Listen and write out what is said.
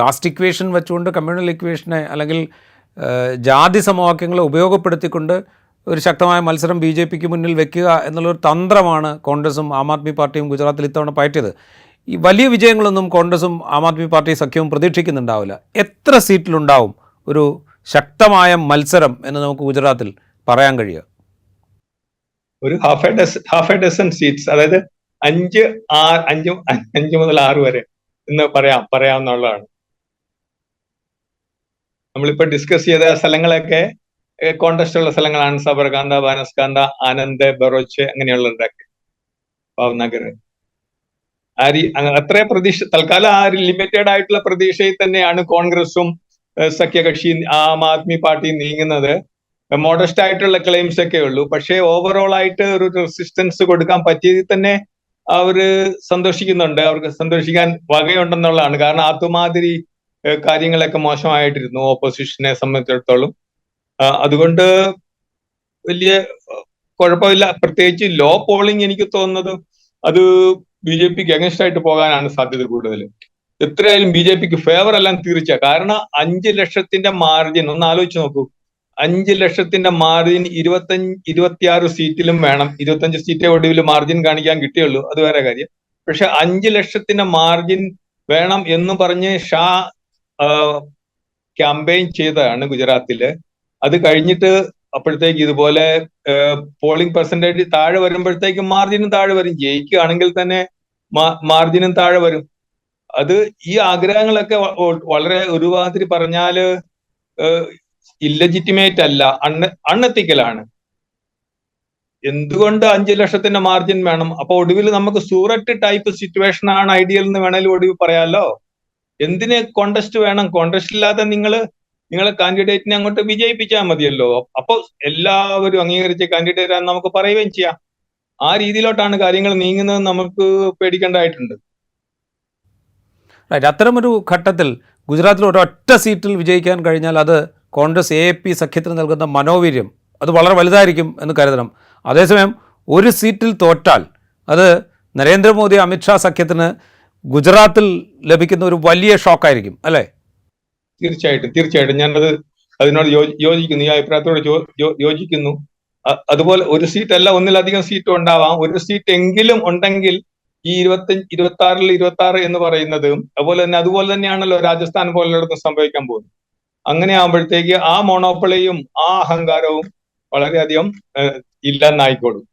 Cast equation വെച്ചുകൊണ്ട് communal ഇക്വേഷനെ അല്ലെങ്കിൽ ജാതി സമവാക്യങ്ങളെ ഉപയോഗപ്പെടുത്തിക്കൊണ്ട് ഒരു ശക്തമായ മത്സരം ബി ജെ പിക്ക് മുന്നിൽ വെക്കുക എന്നുള്ളൊരു തന്ത്രമാണ് കോൺഗ്രസും ആം ആദ്മി പാർട്ടിയും ഗുജറാത്തിൽ ഇത്തവണ പയറ്റിയത്. ഈ വലിയ വിജയങ്ങളൊന്നും കോൺഗ്രസും ആം ആദ്മി പാർട്ടി സഖ്യവും പ്രതീക്ഷിക്കുന്നുണ്ടാവില്ല. എത്ര സീറ്റിലുണ്ടാവും ഒരു ശക്തമായ മത്സരം എന്ന് നമുക്ക് ഗുജറാത്തിൽ പറയാൻ കഴിയുക? ഒരു half a half a dozen seats അതായത് അഞ്ച് ആ അഞ്ച് അഞ്ച് മുതൽ ആറ് വരെ എന്ന് പറയാം പറയാവുന്നതാണ്. നമ്മളിപ്പോ ഡിസ്കസ് ചെയ്ത സ്ഥലങ്ങളൊക്കെ കോണ്ടസ്റ്റ് ഉള്ള സ്ഥലങ്ങളാണ്. സബർകാന്ത ബാനസ്കാന്ത ആനന്ദ് ബറോച്ച് അങ്ങനെയുള്ളതൊക്കെ. ഭാവ്നഗർ ആ രീ അങ്ങ- പ്രതീക്ഷ തൽക്കാലം ആ ലിമിറ്റഡ് ആയിട്ടുള്ള പ്രതീക്ഷയിൽ തന്നെയാണ് കോൺഗ്രസും സഖ്യകക്ഷി ആം ആദ്മി പാർട്ടി നീങ്ങുന്നത്. മോഡസ്റ്റ് ആയിട്ടുള്ള ക്ലെയിംസ് ഒക്കെ ഉള്ളൂ. പക്ഷേ ഓവറോൾ ആയിട്ട് ഒരു റെസിസ്റ്റൻസ് കൊടുക്കാൻ പറ്റിയതിൽ തന്നെ അവർ സന്തോഷിക്കുന്നുണ്ട്. അവർക്ക് സന്തോഷിക്കാൻ വകയുണ്ടെന്നുള്ളതാണ്. കാരണം അതുമാതിരി കാര്യങ്ങളൊക്കെ മോശമായിട്ടിരുന്നു. ഓപ്പോസിഷനെ സംബന്ധിച്ചിടത്തോളം. അതുകൊണ്ട് വലിയ കുഴപ്പമില്ല. പ്രത്യേകിച്ച് ലോ പോളിംഗ് എനിക്ക് തോന്നുന്നത് അത് ബി ജെ പിക്ക് അഗൻസ്റ്റ് ആയിട്ട് പോകാനാണ് സാധ്യത കൂടുതൽ എത്രയായാലും ബി ജെ പിക്ക് ഫേവർ എല്ലാം തീർച്ച കാരണം അഞ്ച് ലക്ഷത്തിന്റെ മാർജിൻ ഒന്ന് ആലോചിച്ച് നോക്കൂ. അഞ്ച് ലക്ഷത്തിന്റെ മാർജിൻ ഇരുപത്തഞ്ച് ഇരുപത്തിയാറ് സീറ്റിലും വേണം. ഇരുപത്തഞ്ച് സീറ്റേ ഒടുവിൽ മാർജിൻ കാണിക്കാൻ കിട്ടിയുള്ളൂ. അത് വേറെ കാര്യം. പക്ഷെ അഞ്ച് ലക്ഷത്തിന്റെ മാർജിൻ വേണം എന്ന് പറഞ്ഞ് ഷാ ക്യാമ്പയിൻ ചെയ്തതാണ് ഗുജറാത്തിൽ. അത് കഴിഞ്ഞിട്ട് അപ്പോഴത്തേക്ക് ഇതുപോലെ പോളിംഗ് പെർസെന്റേജ് താഴെ വരുമ്പോഴത്തേക്കും മാർജിനും താഴെ വരും. ജയിക്കുകയാണെങ്കിൽ തന്നെ മാർജിനും താഴെ വരും. അത് ഈ ആഗ്രഹങ്ങളൊക്കെ വളരെ ഒരു ഒരുമാതിരി പറഞ്ഞാൽ ഇല്ലജിറ്റിമേറ്റ് അല്ല അണ് അണ്ണത്തിക്കലാണ് എന്തുകൊണ്ട് അഞ്ചു ലക്ഷത്തിന്റെ മാർജിൻ വേണം? അപ്പൊ ഒടുവിൽ നമുക്ക് സൂററ്റ് ടൈപ്പ് സിറ്റുവേഷൻ ആണ് ഐഡിയൽ എന്ന് വേണേലും ഒടുവിൽ പറയാലോ? എന്തിന് കോണ്ടസ്റ്റ് വേണം? കോണ്ടസ്റ്റ് ഇല്ലാതെ നിങ്ങൾ നിങ്ങളെ കാൻഡിഡേറ്റിനെ അങ്ങോട്ട് വിജയിപ്പിച്ചാൽ മതിയല്ലോ. അപ്പൊ എല്ലാവരും അംഗീകരിച്ച കാൻഡിഡേറ്റ് ആണെന്ന് നമുക്ക് പറയുകയും ചെയ്യാം. ആ രീതിയിലോട്ടാണ് കാര്യങ്ങൾ നീങ്ങുന്നത് നമുക്ക് പേടിക്കേണ്ടതായിട്ടുണ്ട്. റൈറ്റ് അത്തരമൊരു ഘട്ടത്തിൽ ഗുജറാത്തിൽ ഒരൊറ്റ സീറ്റിൽ വിജയിക്കാൻ കഴിഞ്ഞാൽ അത് കോൺഗ്രസ് എ പി സഖ്യത്തിന് നൽകുന്ന മനോവീര്യം അത് വളരെ വലുതായിരിക്കും എന്ന് കരുതണം. അതേസമയം ഒരു സീറ്റിൽ തോറ്റാൽ അത് നരേന്ദ്രമോദി അമിത്ഷാ സഖ്യത്തിന് ഗുജറാത്തിൽ ലഭിക്കുന്ന ഒരു വലിയ ഷോക്കായിരിക്കും അല്ലേ? തീർച്ചയായിട്ടും തീർച്ചയായിട്ടും. ഞാനത് അതിനോട് യോജിക്കുന്നു. ഈ അഭിപ്രായത്തോട് യോജിക്കുന്നു. അതുപോലെ ഒരു സീറ്റ് അല്ല ഒന്നിലധികം സീറ്റ് ഉണ്ടാവാം. ഒരു സീറ്റ് എങ്കിലും ഉണ്ടെങ്കിൽ ഈ ഇരുപത്തഞ്ച് ഇരുപത്തി ആറിൽ ഇരുപത്തി ആറ് എന്ന് പറയുന്നത് അതുപോലെ തന്നെ അതുപോലെ തന്നെയാണല്ലോ രാജസ്ഥാൻ പോലുള്ളിടത്തും സംഭവിക്കാൻ പോകുന്നത്. അങ്ങനെ ആകുമ്പോഴത്തേക്ക് ആ മോണോപ്പളിയും ആ അഹങ്കാരവും വളരെയധികം ഇല്ലെന്നായിക്കോളും.